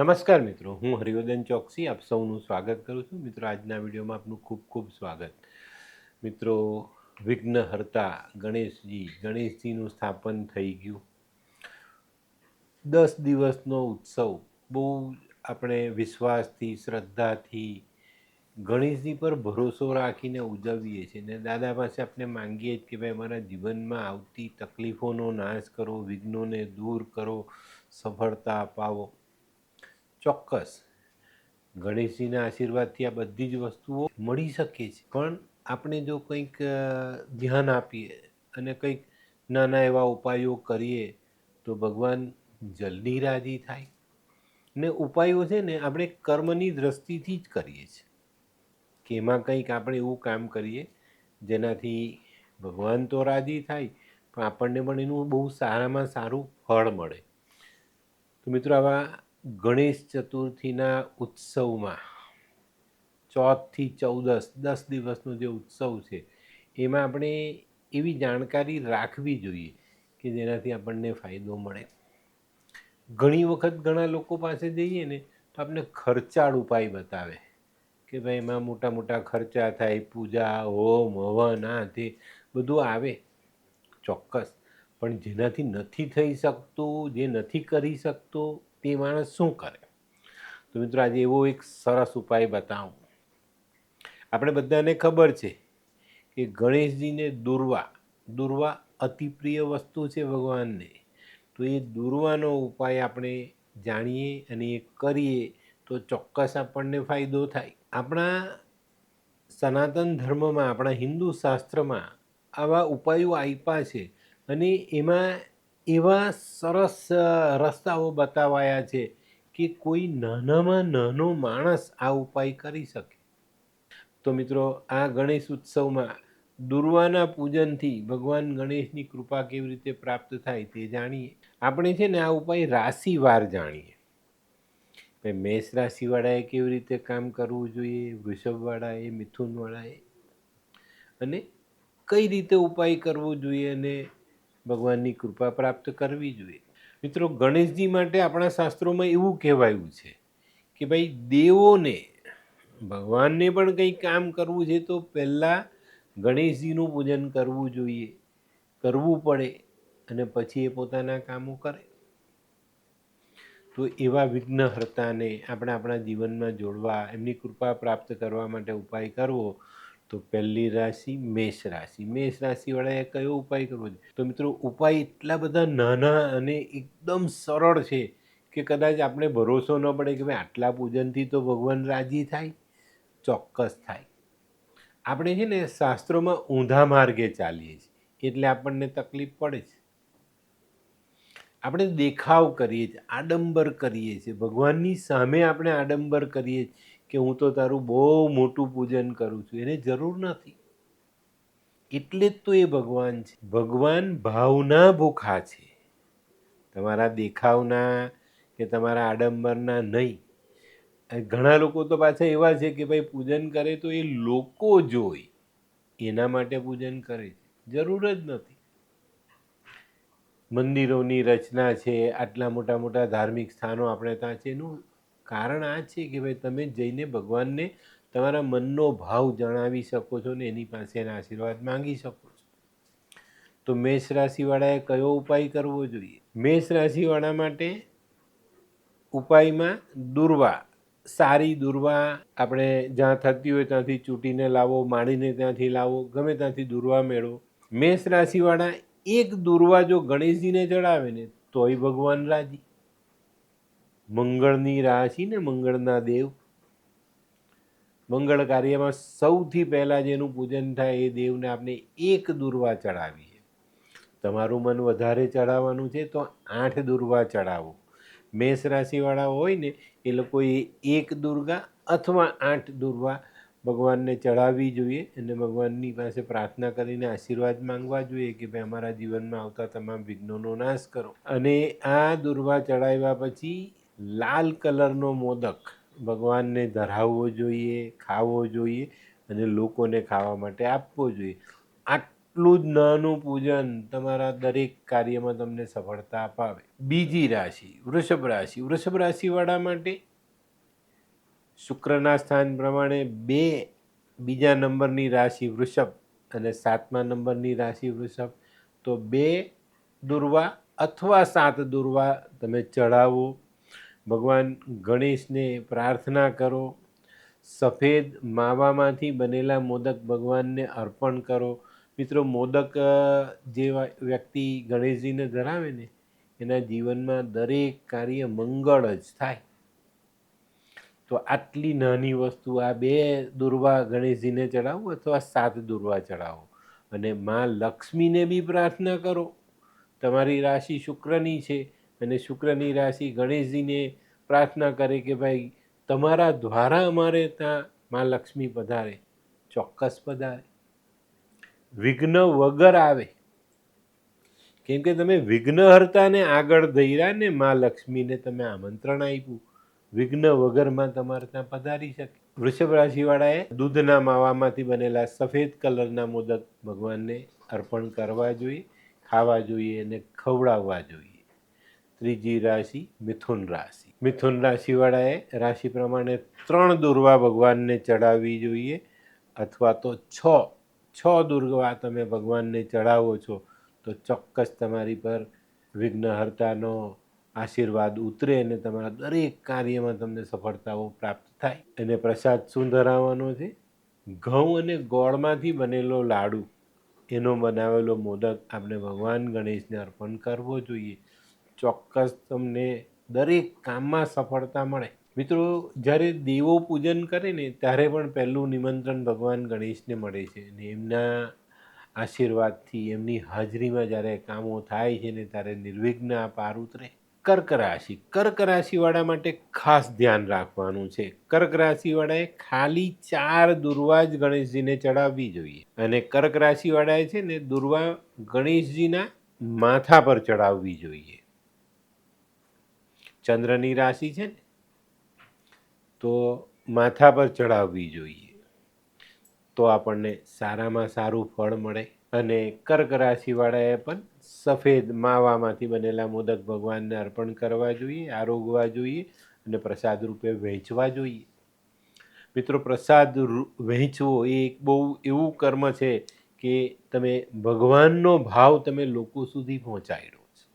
નમસ્કાર મિત્રો, હું હરિવર્ધન ચોકસી, આપ સૌનું સ્વાગત કરું છું. મિત્રો, આજના વિડીયોમાં આપનું ખૂબ ખૂબ સ્વાગત. મિત્રો, વિઘ્નહર્તા ગણેશજી, ગણેશજીનું સ્થાપન થઈ ગયું. દસ દિવસનો ઉત્સવ. બહુ આપણે વિશ્વાસથી, શ્રદ્ધાથી ગણેશજી પર ભરોસો રાખીને ઉજવીએ છીએ. ને દાદા પાસે આપણે માંગીએ જ કે ભાઈ, અમારા જીવનમાં આવતી તકલીફોનો નાશ કરો, વિઘ્નોને દૂર કરો, સફળતા અપાવો. ચોક્કસ. ગણેશજીના આશીર્વાદથી આ બધી જ વસ્તુઓ મળી શકે છે. પણ આપણે જો કંઈક ધ્યાન આપીએ અને કંઈક નાના એવા ઉપાયો કરીએ, તો ભગવાન જલ્દી રાજી થાય. ને ઉપાયો છે ને, આપણે કર્મની દ્રષ્ટિથી જ કરીએ છીએ. કે એમાં કંઈક આપણે એવું કામ કરીએ, જેનાથી ભગવાન તો રાજી થાય, પણ આપણને પણ એનું બહુ સારામાં સારું ફળ મળે. તો મિત્રો, આવા ગણેશ ચતુર્થીના ઉત્સવમાં ચોથથી ચૌદસ, દસ દિવસનો જે ઉત્સવ છે, એમાં આપણે એવી જાણકારી રાખવી જોઈએ કે જેનાથી આપણને ફાયદો મળે. ઘણી વખત ઘણા લોકો પાસે જઈએ ને, તો આપણે ખર્ચાળ ઉપાય બતાવે કે ભાઈ એમાં મોટા મોટા ખર્ચા થાય, પૂજા, હોમ, હવન, આ તે બધું આવે ચોક્કસ. પણ જેનાથી નથી થઈ શકતું, જે નથી કરી શકતો તે માણસ શું કરે? તો મિત્રો આજે એવો એક સરસ ઉપાય બતાવું. આપણે બધાને ખબર છે કે ગણેશજીને દુર્વા દુર્વા અતિપ્રિય વસ્તુ છે ભગવાનને. તો એ દુર્વાનો ઉપાય આપણે જાણીએ અને એ કરીએ તો ચોક્કસ આપણને ફાયદો થાય. આપણા સનાતન ધર્મમાં, આપણા હિન્દુ શાસ્ત્રમાં આવા ઉપાયો આપ્યા છે અને એમાં એવા સરસ રસ્તાઓ બતાવાયા છે કે કોઈ નાનામાં નાનો માણસ આ ઉપાય કરી શકે. તો મિત્રો, આ ગણેશ ઉત્સવમાં દુર્વાના પૂજનથી ભગવાન ગણેશની કૃપા કેવી રીતે પ્રાપ્ત થાય તે જાણીએ. આપણે છે ને આ ઉપાય રાશિવાર જાણીએ. મેષ રાશિવાળાએ કેવી રીતે કામ કરવું જોઈએ? વૃષભવાળાએ? મિથુનવાળાએ? અને કઈ રીતે ઉપાય કરવો જોઈએ? અને ભગવાનની કૃપા પ્રાપ્ત કરવી જોઈએ. મિત્રો, ગણેશજી માટે આપણા શાસ્ત્રોમાં એવું કહેવાયું છે કે ભાઈ, દેવોને, ભગવાનને પણ કંઈ કામ કરવું છે તો પહેલાં ગણેશજીનું પૂજન કરવું જોઈએ, કરવું પડે અને પછી એ પોતાના કામો કરે. તો એવા વિઘ્નહર્તાને આપણે આપણા જીવનમાં જોડવા, એમની કૃપા પ્રાપ્ત કરવા માટે ઉપાય કરવો તો પહેલી રાશિ મેષ રાશિ. મેષ રાશિવાળાએ કયો ઉપાય કરવો છે? તો મિત્રો, ઉપાય એટલા બધા નાના અને એકદમ સરળ છે કે કદાચ આપણે ભરોસો ન પડે કે ભાઈ આટલા પૂજનથી તો ભગવાન રાજી થાય, ચોક્કસ થાય. આપણે છે ને શાસ્ત્રોમાં ઊંધા માર્ગે ચાલીએ છીએ, એટલે આપણને તકલીફ પડે છે. આપણે દેખાવ કરીએ છીએ, આડંબર કરીએ છીએ. ભગવાનની સામે આપણે આડંબર કરીએ છીએ. કે હું તો તારું બહુ મોટું પૂજન કરું છું, એને જરૂર નથી. એટલે જ તો એ ભગવાન છે. ભગવાન ભાવના ભૂખા છે. તમારા દેખાવના કે તમારા આડંબરના નહીં. ઘણા લોકો તો પાછા એવા છે કે ભાઈ પૂજન કરે તો એ લોકો જોઈ, એના માટે પૂજન કરે છે. જરૂર જ નથી. મંદિરોની રચના છે, આટલા મોટા મોટા ધાર્મિક સ્થાનો આપણે ત્યાં છે, એનું કારણ આ છે કે ભાઈ તમે જઈને ભગવાનને તમારા મનનો ભાવ જણાવી શકો છો ને એની પાસે એના આશીર્વાદ માંગી શકો છો. તો મેષ રાશિવાળાએ કયો ઉપાય કરવો જોઈએ? મેષ રાશિવાળા માટે ઉપાયમાં દુર્વા. સારી દુર્વા આપણે જ્યાં થતી હોય ત્યાંથી ચૂંટીને લાવો માણીને ત્યાંથી લાવો, ગમે ત્યાંથી દુર્વા મેળવો. મેષ રાશિવાળા એક દુર્વા જો ગણેશજીને ચડાવે ને, તોય ભગવાન રાજી. મંગળની રાશિ ને, મંગળના દેવ. મંગળ કાર્યમાં સૌથી પહેલાં જેનું પૂજન થાય એ દેવને આપણે એક દુર્વા ચડાવીએ. તમારું મન વધારે ચડાવવાનું છે તો આઠ દુર્વા ચડાવો. મેષ રાશિવાળા હોય ને, એ લોકોએ એક દુર્ગા અથવા આઠ દુર્વા ભગવાનને ચડાવવી જોઈએ અને ભગવાનની પાસે પ્રાર્થના કરીને આશીર્વાદ માંગવા જોઈએ કે ભાઈ અમારા જીવનમાં આવતા તમામ વિઘ્નોનો નાશ કરો. અને આ દુર્વા ચડાવ્યા પછી લાલ કલરનો મોદક ભગવાનને ધરાવવો જોઈએ, ખાવો જોઈએ અને લોકોને ખાવા માટે આપવો જોઈએ. આટલું જ નાનું પૂજન તમારા દરેક કાર્યમાં તમને સફળતા અપાવે. બીજી રાશિ, વૃષભ રાશિ. વૃષભ રાશિવાળા માટે શુક્રના સ્થાન પ્રમાણે બે બીજા નંબરની રાશિ વૃષભ અને સાતમા નંબરની રાશિ વૃષભ. તો બે દુર્વા અથવા સાત દુર્વા તમે ચડાવો ભગવાન ગણેશને પ્રાર્થના કરો, સફેદ માવામાંથી બનેલા મોદક ભગવાનને અર્પણ કરો. મિત્રો, મોદક જે વ્યક્તિ ગણેશજીને ધરાવે ને, એના જીવનમાં દરેક કાર્ય મંગળ જ થાય. તો આટલી નાની વસ્તુ, આ બે દુર્વા ગણેશજીને ચડાવો અથવા સાત દુર્વા ચડાવો? અને મા લક્ષ્મીને બી પ્રાર્થના કરો. તમારી રાશિ શુક્રની છે અને શુક્રની રાશિ ગણેશજીને પ્રાર્થના કરે કે ભાઈ, તમારા દ્વારા અમારે ત્યાં માં લક્ષ્મી પધારે, ચોક્કસ પધારે. વિઘ્ન વગર આવે. કેમ કે તમે વિઘ્નહર્તાને આગળ ધર્યા ને માં લક્ષ્મીને તમે આમંત્રણ આપ્યું. વિઘ્ન વગરમાં તમારે ત્યાં પધારી શકે. વૃષભ રાશિવાળાએ દૂધના માવામાંથી બનેલા સફેદ કલરના મોદક ભગવાનને અર્પણ કરવા જોઈએ, ખાવા જોઈએ અને ખવડાવવા જોઈએ. ત્રીજી રાશિ મિથુન રાશિ. મિથુન રાશિવાળાએ રાશિ પ્રમાણે ત્રણ દુર્વા ભગવાનને ચડાવવી જોઈએ અથવા તો છ છ દુર્વા તમે ભગવાનને ચડાવો છો, તો ચોક્કસ તમારી પર વિઘ્નહર્તાનો આશીર્વાદ ઉતરે અને તમારા દરેક કાર્યમાં તમને સફળતાઓ પ્રાપ્ત થાય. અને પ્રસાદ શું ધરાવવાનો છે? ઘઉં અને ગોળમાંથી બનેલો લાડુ. એનો બનાવેલો મોદક આપણે ભગવાન ગણેશને અર્પણ કરવો જોઈએ. ચોક્કસ તમને દરેક કામમાં સફળતા મળે. મિત્રો, જ્યારે દેવો પૂજન કરે ને, ત્યારે પણ પહેલું નિમંત્રણ ભગવાન ગણેશને મળે છે અને એમના આશીર્વાદથી, એમની હાજરીમાં જ્યારે કામો થાય છે ને, ત્યારે નિર્વિઘ્ન પાર ઉતરે. કર્ક રાશિ. કર્ક રાશિવાળા માટે ખાસ ધ્યાન રાખવાનું છે. કર્ક રાશિવાળાએ ખાલી ચાર દુર્વા જ ગણેશજીને ચડાવવી જોઈએ. અને કર્ક રાશિવાળાએ છે ને, દુર્વા ગણેશજીના માથા પર ચડાવવી જોઈએ. ચંદ્રની રાશિ છે ને, તો માથા પર ચડાવવી જોઈએ. તો આપણને સારામાં સારું ફળ મળે અને કર્ક રાશિવાળાએ પણ સફેદ માવામાંથી બનેલા મોદક ભગવાનને અર્પણ કરવા જોઈએ, આરોગવા જોઈએ અને પ્રસાદ રૂપે વહેંચવા જોઈએ. મિત્રો, પ્રસાદ વહેંચવો એ એક બહુ એવું કર્મ છે કે તમે ભગવાનનો ભાવ તમે લોકો સુધી પહોંચાડ્યો છો.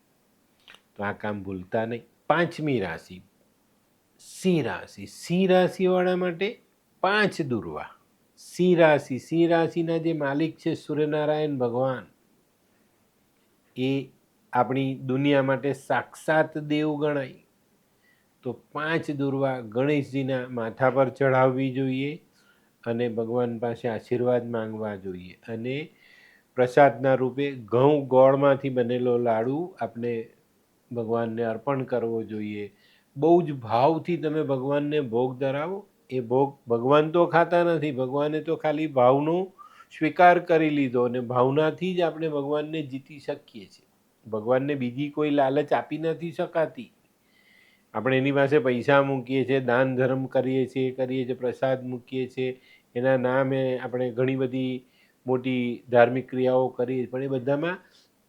તો આ કામ ભૂલતા નહીં. પાંચમી રાશિ. સિંહ રાશિ. સિંહ રાશિવાળા માટે પાંચ દુર્વા. સિંહ રાશિ. સિંહ રાશિના જે માલિક છે સૂર્યનારાયણ ભગવાન, એ આપણી દુનિયા માટે સાક્ષાત દેવ ગણાય. તો પાંચ દુર્વા ગણેશજીના માથા પર ચઢાવવી જોઈએ અને ભગવાન પાસે આશીર્વાદ માંગવા જોઈએ. અને પ્રસાદના રૂપે ઘઉં ગોળમાંથી બનેલો લાડુ આપણે ભગવાનને અર્પણ કરવો જોઈએ. બહુ જ ભાવથી તમે ભગવાનને ભોગ ધરાવો. એ ભોગ ભગવાન તો ખાતા નથી, ભગવાને તો ખાલી ભાવનો સ્વીકાર કરી લીધો અને ભાવનાથી જ આપણે ભગવાનને જીતી શકીએ છીએ. ભગવાનને બીજી કોઈ લાલચ આપી નથી શકાતી. આપણે એની પાસે પૈસા મૂકીએ છીએ, દાન ધર્મ કરીએ છીએ કરીએ છીએ, પ્રસાદ મૂકીએ છીએ. એના નામે આપણે ઘણી બધી મોટી ધાર્મિક ક્રિયાઓ કરીએ પણ એ બધામાં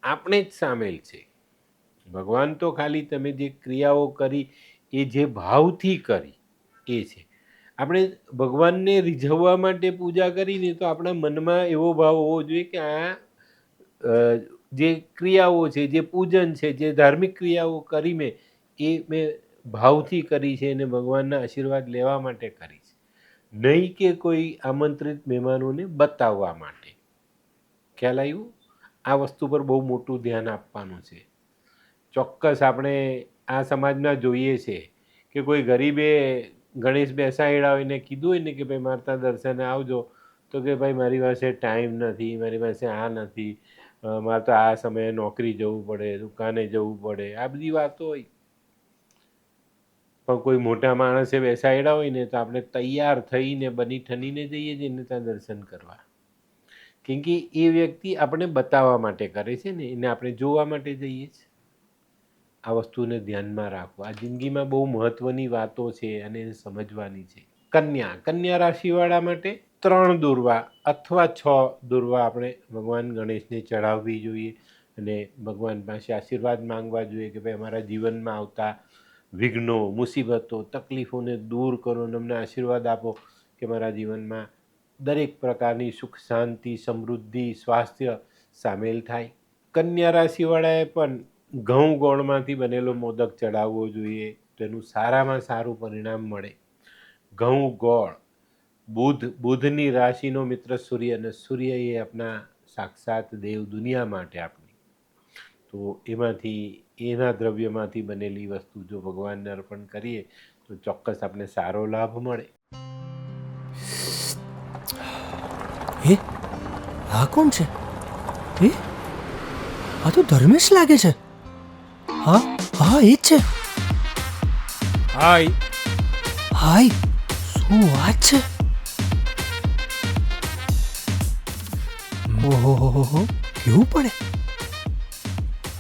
આપણે જ સામેલ છે. ભગવાન તો ખાલી તમે જે ક્રિયાઓ કરી, એ જે ભાવથી કરી, એ છે. આપણે ભગવાનને રીઝવવા માટે પૂજા કરીને તો આપણા મનમાં એવો ભાવ હોવો જોઈએ કે આ જે ક્રિયાઓ છે, જે પૂજન છે, જે ધાર્મિક ક્રિયાઓ કરી મેં એ મેં ભાવથી કરી છે અને ભગવાનના આશીર્વાદ લેવા માટે કરી છે. નહીં કે કોઈ આમંત્રિત મહેમાનોને બતાવવા માટે. ખ્યાલ આવ્યું? આ વસ્તુ પર બહુ મોટું ધ્યાન આપવાનું છે. ચોક્કસ આપણે આ સમાજમાં જોઈએ છે કે કોઈ ગરીબે ગણેશ બેસાડ્યા હોય ને કીધું હોય ને કે ભાઈ મારે ત્યાં દર્શને આવજો, તો કે ભાઈ મારી પાસે ટાઈમ નથી, મારી પાસે આ નથી મારે તો આ સમયે નોકરી જવું પડે, દુકાને જવું પડે, આ બધી વાતો હોય. પણ કોઈ મોટા માણસે બેસાડ્યા હોય ને તો આપણે તૈયાર થઈને, બની ઠનીને જઈએ છીએ ને ત્યાં દર્શન કરવા. કેમ કે એ વ્યક્તિ આપણે બતાવવા માટે કરે છે ને, એને આપણે જોવા માટે જઈએ છીએ. આ વસ્તુને ધ્યાનમાં રાખો. આ જિંદગીમાં બહુ મહત્ત્વની વાતો છે અને સમજવાની છે. કન્યા કન્યા રાશિવાળા માટે ત્રણ દુર્વા અથવા છ દુર્વા આપણે ભગવાન ગણેશને ચઢાવવી જોઈએ અને ભગવાન પાસે આશીર્વાદ માંગવા જોઈએ કે ભાઈ અમારા જીવનમાં આવતા વિઘ્નો, મુસીબતો, તકલીફોને દૂર કરો અને અમને આશીર્વાદ આપો કે મારા જીવનમાં દરેક પ્રકારની સુખ, શાંતિ, સમૃદ્ધિ, સ્વાસ્થ્ય સામેલ થાય. કન્યા રાશિવાળાએ પણ ઘઉં ગોળમાંથી બનેલો મોદક ચડાવવો જોઈએ, તેનું સારામાં સારું પરિણામ મળે. ઘઉં ગોળ, બુધ, બુધની રાશિનો મિત્ર સૂર્ય અને સૂર્ય એ આપણા સાક્ષાત દેવ દુનિયા માટે આપણી તો એમાંથી, એના દ્રવ્યમાંથી બનેલી વસ્તુ જો ભગવાનને અર્પણ કરીએ, તો ચોક્કસ આપણે સારો લાભ મળે. એ? આ કોણ છે? એ? આ તો ધર્મેશ લાગે છે. હા? હા એ જ છે. હાય. હાય શું વાત છે? ઓહો કેવું પડે?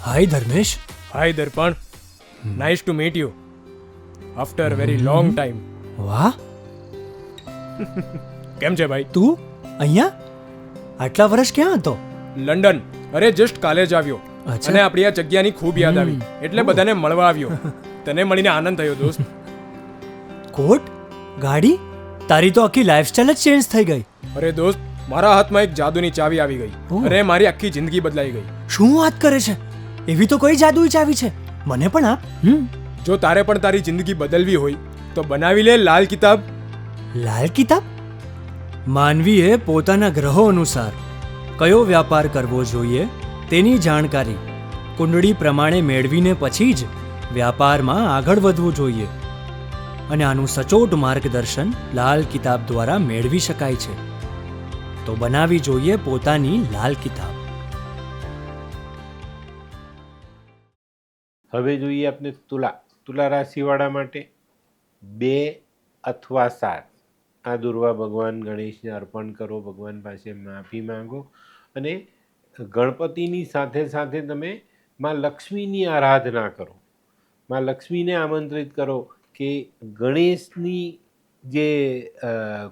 Hi Dharmesh. Hi Darpan. Nice to meet you after very long time વાહ. કેમ છે ભાઈ? તું અહીંયા? આટલા વર્ષ ક્યાં હતો? લંડન. અરે જસ્ટ કાલે જ આવ્યો. અને આપણી આ જગ્યાની ખૂબ યાદ આવી. એટલે બધાને મળવા આવ્યો. તને મળીને આનંદ થયો દોસ્ત. કોટ? ગાડી? તારી તો આખી લાઈફસ્ટાઈલ જ ચેન્જ થઈ ગઈ. અરે દોસ્ત મારા હાથમાં એક જાદુની ચાવી આવી ગઈ. અરે મારી આખી જિંદગી બદલાઈ ગઈ. શું વાત કરે છે? એવી તો કઈ જાદુઈ ચાવી છે? મને પણ આપ જો તારે પણ તારી જિંદગી બદલવી હોય તો બનાવી લે લાલ કિતાબ. લાલ કિતાબ? માનવીએ પોતાના ગ્રહો અનુસાર કયો વ્યાપાર કરવો જોઈએ? તેની જાણકારી કુંડળી પ્રમાણે મેળવીને પછી જ વ્યાપારમાં આગળ વધવું જોઈએ અને આનું સચોટ માર્ગદર્શન લાલ કિતાબ દ્વારા મેળવી શકાય છે. તો બનાવી જોઈએ પોતાની લાલ કિતાબ. હવે જોઈએ આપણે તુલા. તુલા રાશિવાળા માટે બે અથવા સાત. આ દુર્વા ભગવાન ગણેશને અર્પણ કરો, ભગવાન પાસે માફી માંગો અને ગણપતિની સાથે સાથે તમે માં લક્ષ્મીની આરાધના કરો. માં લક્ષ્મીને આમંત્રિત કરો કે ગણેશની જે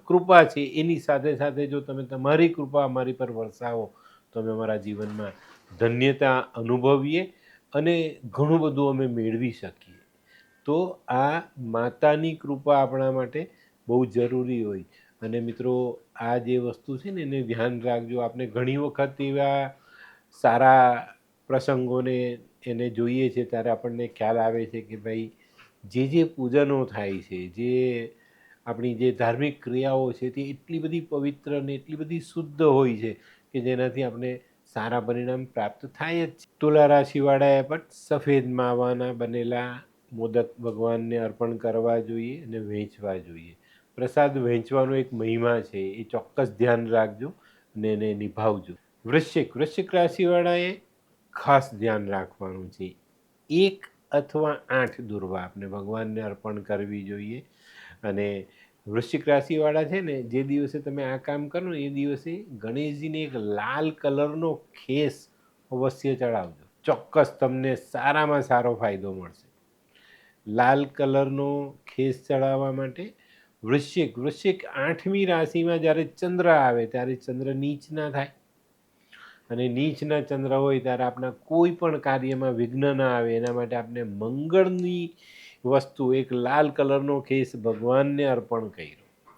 કૃપા છે એની સાથે સાથે જો તમે તમારી કૃપા અમારી પર વરસાવો, તો અમે અમારા જીવનમાં ધન્યતા અનુભવીએ અને ઘણું બધું અમે મેળવી શકીએ. તો આ માતાની કૃપા આપણા માટે બહુ જરૂરી હોય. અને મિત્રો આ જે વસ્તુ છે ને, એને ધ્યાન રાખજો. આપણે ઘણી વખત એવા સારા પ્રસંગોને એને જોઈએ છે, ત્યારે આપણને ખ્યાલ આવે છે કે ભાઈ, જે જે પૂજનો થાય છે, જે આપણી જે ધાર્મિક ક્રિયાઓ છે, તે એટલી બધી પવિત્ર અને એટલી બધી શુદ્ધ હોય છે કે જેનાથી આપણે સારા પરિણામ પ્રાપ્ત થાય જ છે. તુલા રાશિવાળાએ પણ સફેદ માવાના બનેલા મોદક ભગવાનને અર્પણ કરવા જોઈએ અને વહેંચવા જોઈએ. પ્રસાદ વહેંચવાનો એક મહિમા છે, એ ચોક્કસ ધ્યાન રાખજો અને એને નિભાવજો. વૃશ્ચિક વૃશ્ચિક રાશિવાળાએ ખાસ ધ્યાન રાખવાનું છે. એક અથવા આઠ દુર્વા આપણે ભગવાનને અર્પણ કરવી જોઈએ. અને વૃશ્ચિક રાશિવાળા છે ને, જે દિવસે તમે આ કામ કરો એ દિવસે ગણેશજીને એક લાલ કલરનો ખેસ અવશ્ય ચડાવજો. ચોક્કસ તમને સારામાં સારો ફાયદો મળશે. લાલ કલરનો ખેસ ચડાવવા માટે વૃશ્ચિક વૃશ્ચિક આઠમી રાશિમાં જ્યારે ચંદ્ર આવે ત્યારે ચંદ્ર નીચના થાય. અને નીચના ચંદ્ર હોય ત્યારે આપણા કોઈ પણ કાર્યમાં વિઘ્ન ના આવે. એના માટે આપણે મંગળની વસ્તુ, એક લાલ કલરનો કેસ ભગવાનને અર્પણ કર્યો.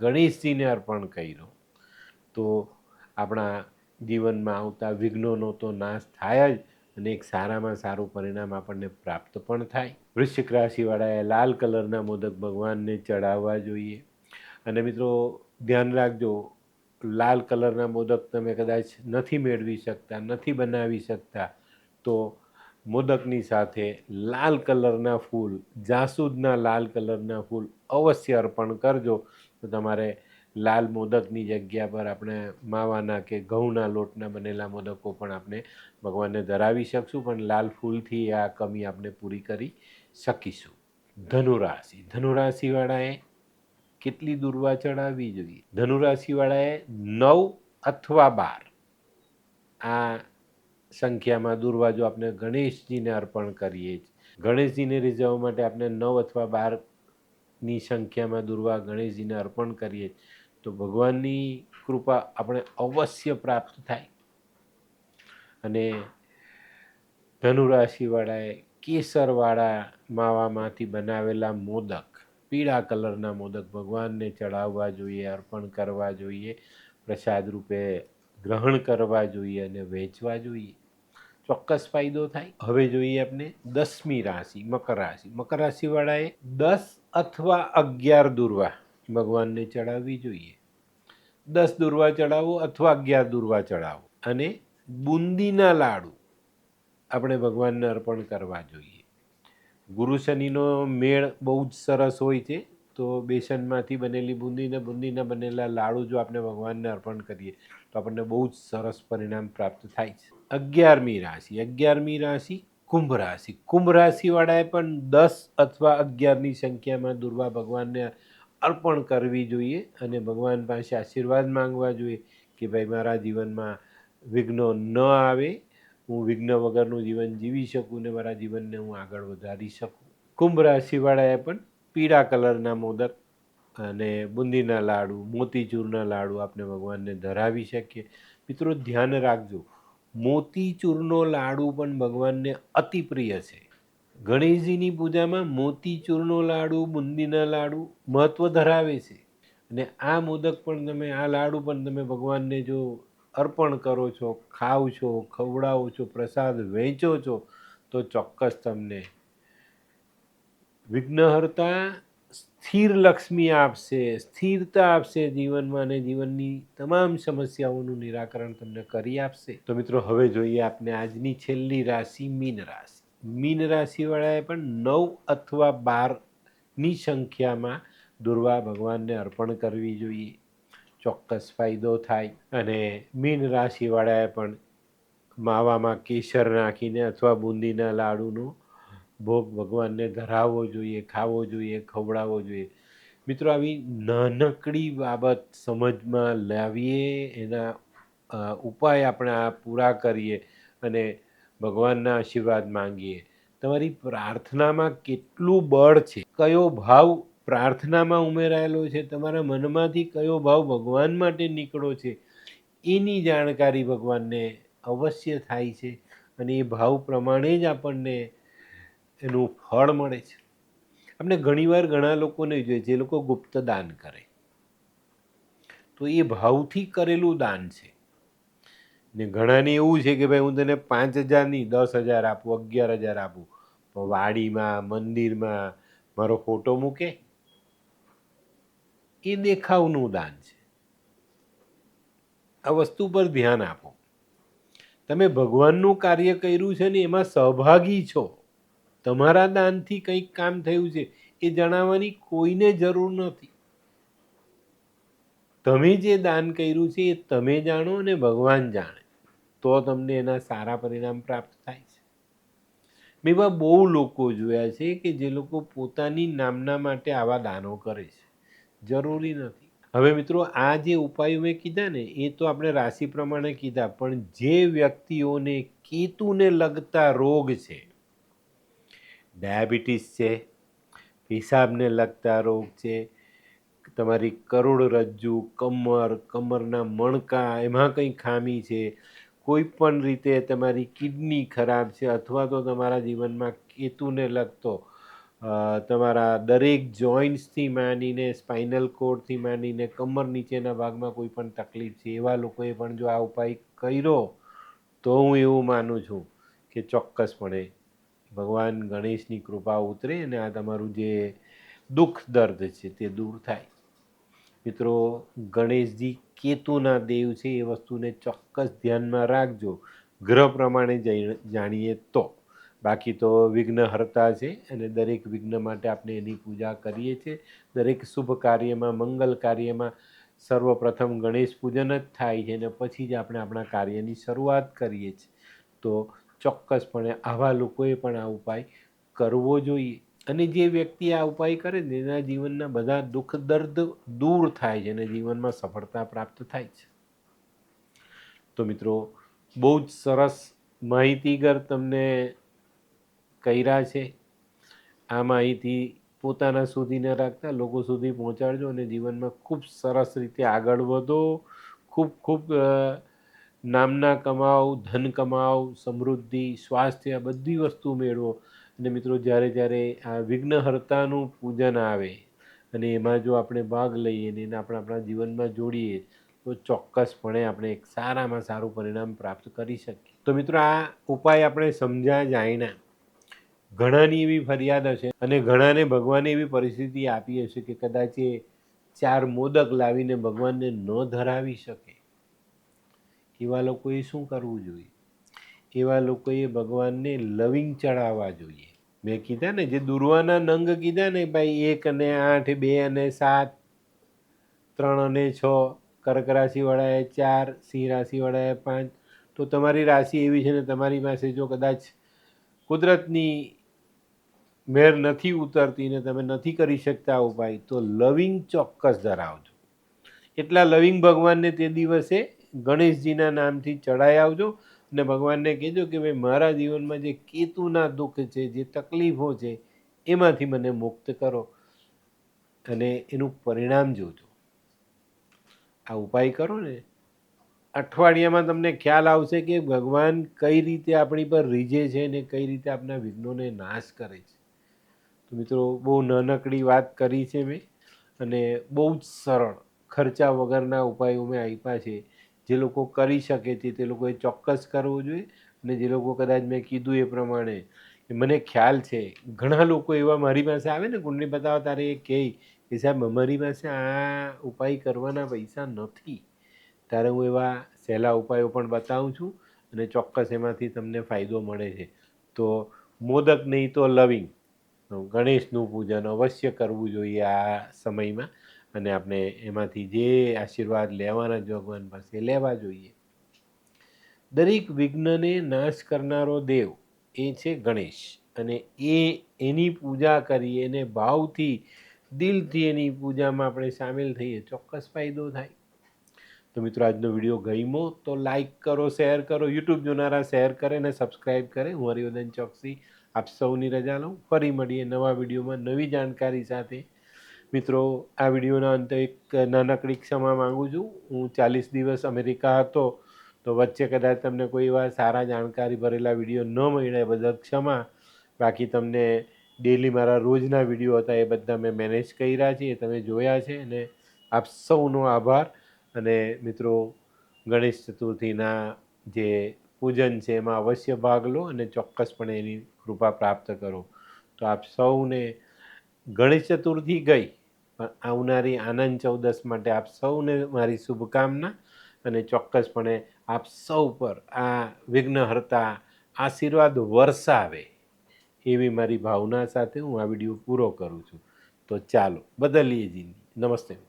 ગણેશજીને અર્પણ કર્યો. તો આપણા જીવનમાં આવતા વિઘ્નોનો તો નાશ થાય જ. અને એક સારામાં સારું પરિણામ આપણને પ્રાપ્ત પણ થાય. વૃશ્ચિક રાશિવાળાએ લાલ કલરના મોદક ભગવાનને ચડાવવા જોઈએ. અને મિત્રો, ધ્યાન રાખજો, લાલ કલરના મોદક તમે કદાચ નથી મેળવી શકતા, નથી બનાવી શકતા, તો મોદકની સાથે લાલ કલરના ફૂલ, જાસૂદના લાલ કલરના ફૂલ અવશ્ય અર્પણ કરજો. તો તમારે લાલ મોદકની જગ્યા પર આપણે માવાના કે ઘઉંના લોટના બનેલા મોદકો પણ આપણે ભગવાનને ધરાવી શકશું, પણ લાલ ફૂલથી આ કમી આપણે પૂરી કરી શકીશું. ધનુરાશિ. ધનુરાશિવાળાએ કેટલી દુર્વા ચડાવવી જોઈએ? ધનુરાશિવાળાએ નવ અથવા બાર. આ સંખ્યામાં દુર્વા જો આપણે ગણેશજીને અર્પણ કરીએ છીએ ગણેશજીને રીઝવવા માટે આપણે નવ અથવા બારની સંખ્યામાં દુર્વા ગણેશજીને અર્પણ કરીએ તો ભગવાનની કૃપા આપણે અવશ્ય પ્રાપ્ત થાય. અને ધનુરાશિવાળાએ કેસરવાળા માવામાંથી બનાવેલા મોદક, પીળા કલરના મોદક ભગવાનને ચડાવવા જોઈએ, અર્પણ કરવા જોઈએ, પ્રસાદ રૂપે ગ્રહણ કરવા જોઈએ અને વેચવા જોઈએ. ચોક્કસ ફાયદો થાય. હવે જોઈએ આપણે દસમી રાશિ, મકર રાશિ. મકર રાશિવાળાએ દસ અથવા અગિયાર દુર્વા ભગવાનને ચડાવવી જોઈએ. દસ દુર્વા ચડાવો અથવા અગિયાર દુર્વા ચડાવો. અને બુંદીના લાડુ આપણે ભગવાનને અર્પણ કરવા જોઈએ. ગુરુ શનિનો મેળ બહુ જ સરસ હોય છે, તો બેસનમાંથી બનેલી બુંદીને બુંદીના બનેલા લાડુ જો આપણે ભગવાનને અર્પણ કરીએ, તો આપણને બહુ જ સરસ પરિણામ પ્રાપ્ત થાય છે. અગિયારમી રાશિ અગિયારમી રાશિ કુંભ રાશિ. કુંભ રાશિવાળાએ પણ દસ અથવા અગિયારની સંખ્યામાં દુર્વા ભગવાનને અર્પણ કરવી જોઈએ અને ભગવાન પાસે આશીર્વાદ માંગવા જોઈએ કે ભાઈ મારા જીવનમાં વિઘ્નો ન આવે, હું વિઘ્ન વગરનું જીવન જીવી શકું ને મારા જીવનને હું આગળ વધારી શકું. કુંભ રાશિવાળાએ પણ પીળા કલરના મોદક અને બુંદીના લાડુ, મોતીચૂરના લાડુ આપણે ભગવાનને ધરાવી શકીએ. મિત્રો, ધ્યાન રાખજો, મોતીચૂરનો લાડુ પણ ભગવાનને અતિ પ્રિય છે. ગણેશજીની પૂજામાં મોતીચૂરનો લાડુ, બુંદીના લાડુ મહત્ત્વ ધરાવે છે. અને આ મોદક પણ તમે, આ લાડુ પણ તમે ભગવાનને જો અર્પણ કરો છો, ખાવ છો, ખવડાવો છો, પ્રસાદ વહેંચો છો, તો ચોક્કસ તમને વિઘ્નહર્તા સ્થિર લક્ષ્મી આપશે, સ્થિરતા આપશે જીવનમાં અને જીવનની તમામ સમસ્યાઓનું નિરાકરણ તમને કરી આપશે. તો મિત્રો, હવે જોઈએ આપણે આજની છેલ્લી રાશિ મીન રાશિ. મીન રાશિવાળાએ પણ નવ અથવા બારની સંખ્યામાં દુર્વા ભગવાનને અર્પણ કરવી જોઈએ. ચોક્કસ ફાયદો થાય અને મીન રાશિવાળાએ પણ માવામાં કેસર નાખીને અથવા બુંદીના લાડુનો ભોગ ભગવાનને ધરાવવો જોઈએ, ખાવો જોઈએ, ખવડાવવો જોઈએ. મિત્રો, આવી નાનકડી બાબત સમજમાં લાવીએ, એના ઉપાય આપણે આ પૂરા કરીએ અને ભગવાનના આશીર્વાદ માંગીએ. તમારી પ્રાર્થનામાં કેટલું બળ છે? કયો ભાવ પ્રાર્થનામાં ઉમેરાયેલો છે? તમારા મનમાંથી કયો ભાવ ભગવાન માટે નીકળો છે? એની જાણકારી ભગવાનને અવશ્ય થાય છે અને એ ભાવ પ્રમાણે જ આપણને એનું ફળ મળે છે. આપણે ઘણીવાર ઘણા લોકોને જોઈએ, જે લોકો ગુપ્ત દાન કરે. તો એ ભાવથી કરેલું દાન છે. ને ઘણાને એવું છે કે ભાઈ હું તને પાંચ હજાર નહીં, દસ હજાર આપું, અગિયાર હજાર આપું. પણ વાડીમાં, મંદિરમાં મારો ફોટો મૂકે. એ દેખાવનું દાન છે. આ વસ્તુ પર ધ્યાન આપો. તમે ભગવાનનું કાર્ય કર્યું છે ને એમાં સહભાગી છો. તમારા દાનથી કંઈક કામ થયું છે. એ જણાવવાની કોઈને જરૂર નથી. તમે જે દાન કર્યું છે એ તમે જાણો અને ભગવાન જાણે. તો તમને એના સારા પરિણામ પ્રાપ્ત થાય છે. મેં એવા બહુ લોકો જોયા છે કે જે લોકો પોતાની નામના માટે આવા દાનો કરે છે. જરૂરી નથી. હવે મિત્રો, આ જે ઉપાયો મેં કીધા ને, એ તો આપણે રાશિ પ્રમાણે કીધા, પણ જે વ્યક્તિઓને કેતુને લગતા રોગ છે, ડાયાબિટીસ છે, પેશાબને લગતા રોગ છે, તમારી કરોડરજ્જુ, કમર, કમરના મણકા, એમાં કંઈ ખામી છે કોઈ પણ રીતે તમારી કિડની ખરાબ છે અથવા તો તમારા જીવનમાં કેતુને લગતો તમારા દરેક જોઈન્ટ્સથી માંડીને, સ્પાઇનલ કોડથી માંડીને, કમર નીચેના ભાગમાં કોઈ પણ તકલીફ છે, એવા લોકોએ પણ જો આ ઉપાય કર્યો, તો હું એવું માનું છું કે ચોક્કસપણે ભગવાન ગણેશની કૃપા ઉતરે અને આ તમારું જે દુઃખ દર્દ છે તે દૂર થાય. મિત્રો, ગણેશજી કેતુના દેવ છે એ વસ્તુને ચોક્કસ ધ્યાનમાં રાખજો. ગ્રહ પ્રમાણે જાણીએ તો. બાકી તો વિઘ્નહર્તા છે અને દરેક વિઘ્ન માટે આપણે એની પૂજા કરીએ છીએ. દરેક શુભ કાર્યમાં, મંગલ કાર્યમાં સર્વપ્રથમ ગણેશ પૂજન જ થાય છે અને પછી જ આપણે આપણા કાર્યની શરૂઆત કરીએ છીએ. તો ચોક્કસપણે આવા લોકોએ પણ આ ઉપાય કરવો જોઈએ. અને જે વ્યક્તિ આ ઉપાય કરે ને, એના જીવનના બધા દુઃખ દર્દ દૂર થાય છે અને જીવનમાં સફળતા પ્રાપ્ત થાય છે. તો મિત્રો, બહુ જ સરસ માહિતીગર તમને કર્યા છે. આ માહિતી પોતાના સુધી ન રાખતા લોકો સુધી પહોંચાડજો અને જીવનમાં ખૂબ સરસ રીતે આગળ વધો. ખૂબ ખૂબ નામના કમાવ ધન કમાવ સમૃદ્ધિ, સ્વાસ્થ્ય બધી વસ્તુ મેળવો. અને મિત્રો, જ્યારે જ્યારે આ વિઘ્નહર્તાનું પૂજન આવે અને એમાં જો આપણે ભાગ લઈએ ને એને આપણે આપણા જીવનમાં જોડીએ, તો ચોક્કસપણે આપણે એક સારામાં સારું પરિણામ પ્રાપ્ત કરી શકીએ. તો મિત્રો, આ ઉપાય આપણે સમજ્યા જાણ્યા ઘણાની એવી ફરિયાદ હશે અને ઘણાને ભગવાને એવી પરિસ્થિતિ આપી હશે કે કદાચ એ ચાર મોદક લાવીને ભગવાનને ન ધરાવી શકે. એવા લોકોએ શું કરવું જોઈએ? એવા લોકોએ ભગવાનને લવિંગ ચડાવવા જોઈએ. મેં કીધા ને, જે દુર્વાના નંગ કીધા ને ભાઈ, એક અને આઠ, બે અને સાત, ત્રણ અને છ, કર્ક રાશિવાળાએ ચાર, સિંહ રાશિવાળાએ પાંચ, તો તમારી રાશિ એવી છે ને, તમારી પાસે જો કદાચ કુદરતની મેર નથી ઉતરતી ને તમે નથી કરી શકતા ઉપાય તો લવિંગ ચોક્કસ ધરાવજો. એટલા લવિંગ ભગવાનને તે દિવસે ગણેશજીના નામથી ચડાઈ આવજો. અને ભગવાનને કહેજો કે ભાઈ, મારા જીવનમાં જે કેતુના દુઃખ છે, જે તકલીફો છે, એમાંથી મને મુક્ત કરો અને એનું પરિણામ જોજો. આ ઉપાય કરો ને. અઠવાડિયામાં તમને ખ્યાલ આવશે કે ભગવાન કઈ રીતે આપણી પર રીઝે છે ને કઈ રીતે આપણા વિઘ્નોને નાશ કરે છે. તો મિત્રો, બહુ નાનકડી વાત કરી છે મેં અને બહુ જ સરળ ખર્ચા વગરના ઉપાયો મેં આપ્યા છે. જે લોકો કરી શકે છે, તે લોકોએ ચોક્કસ કરવું જોઈએ અને જે લોકો કદાચ મેં કીધું એ પ્રમાણે મને ખ્યાલ છે. ઘણા લોકો એવા મારી પાસે આવે ને કુંડલી બતાવો, તારે એ કહે. કે સાહેબ, અમારી પાસે આ ઉપાય કરવાના પૈસા નથી. ત્યારે હું એવા સહેલા ઉપાયો પણ બતાવું છું અને ચોક્કસ એમાંથી તમને ફાયદો મળે છે. તો મોદક નહીં તો લવિંગ. ગણેશનું પૂજન અવશ્ય કરવું જોઈએ આ સમયમાં. અને આપણે એમાંથી જે આશીર્વાદ લેવાના ભગવાન પાસે લેવા જોઈએ. દરેક વિઘ્નને નાશ કરનારો દેવ એ છે ગણેશ. અને એ એની પૂજા કરીએ એને ભાવથી, દિલથી એની પૂજામાં આપણે સામેલ થઈએ, ચોક્કસ ફાયદો થાય. તો મિત્રો, આજનો વીડિયો ગમ્યો તો લાઈક કરો, શેર કરો, યુટ્યુબ જોનારા શેર કરે અને સબસ્ક્રાઈબ કરે. હું હરિવદન ચોકસી આપ સૌની રજા લઉં. ફરી મળીએ નવા વિડીયોમાં નવી જાણકારી સાથે. મિત્રો, આ વિડીયોના અંતે એક નાનકડી ક્ષમા માગું છું. હું ચાલીસ દિવસ અમેરિકા હતો, તો વચ્ચે કદાચ તમને કોઈ એવા સારા જાણકારી ભરેલા વીડિયો ન મળ્યા બદલ ક્ષમા બાકી તમને ડેલી મારા રોજના વીડિયો હતા એ બધા મેં મેનેજ કર્યા છે, એ તમે જોયા છે અને આપ સૌનો આભાર. અને મિત્રો, ગણેશ ચતુર્થીના જે પૂજન છે એમાં અવશ્ય ભાગ લો અને ચોક્કસપણે એની કૃપા પ્રાપ્ત કરો. તો આપ સૌને ગણેશ ચતુર્થી ગઈ. પણ આવનારી આનંદ ચૌદસ માટે આપ સૌને મારી શુભકામના અને ચોક્કસપણે આપ સૌ પર આ વિઘ્નહર્તા આશીર્વાદ વરસાવે એવી મારી ભાવના સાથે હું આ વીડિયો પૂરો કરું છું. તો ચાલો, બદલીએ જી નમસ્તે.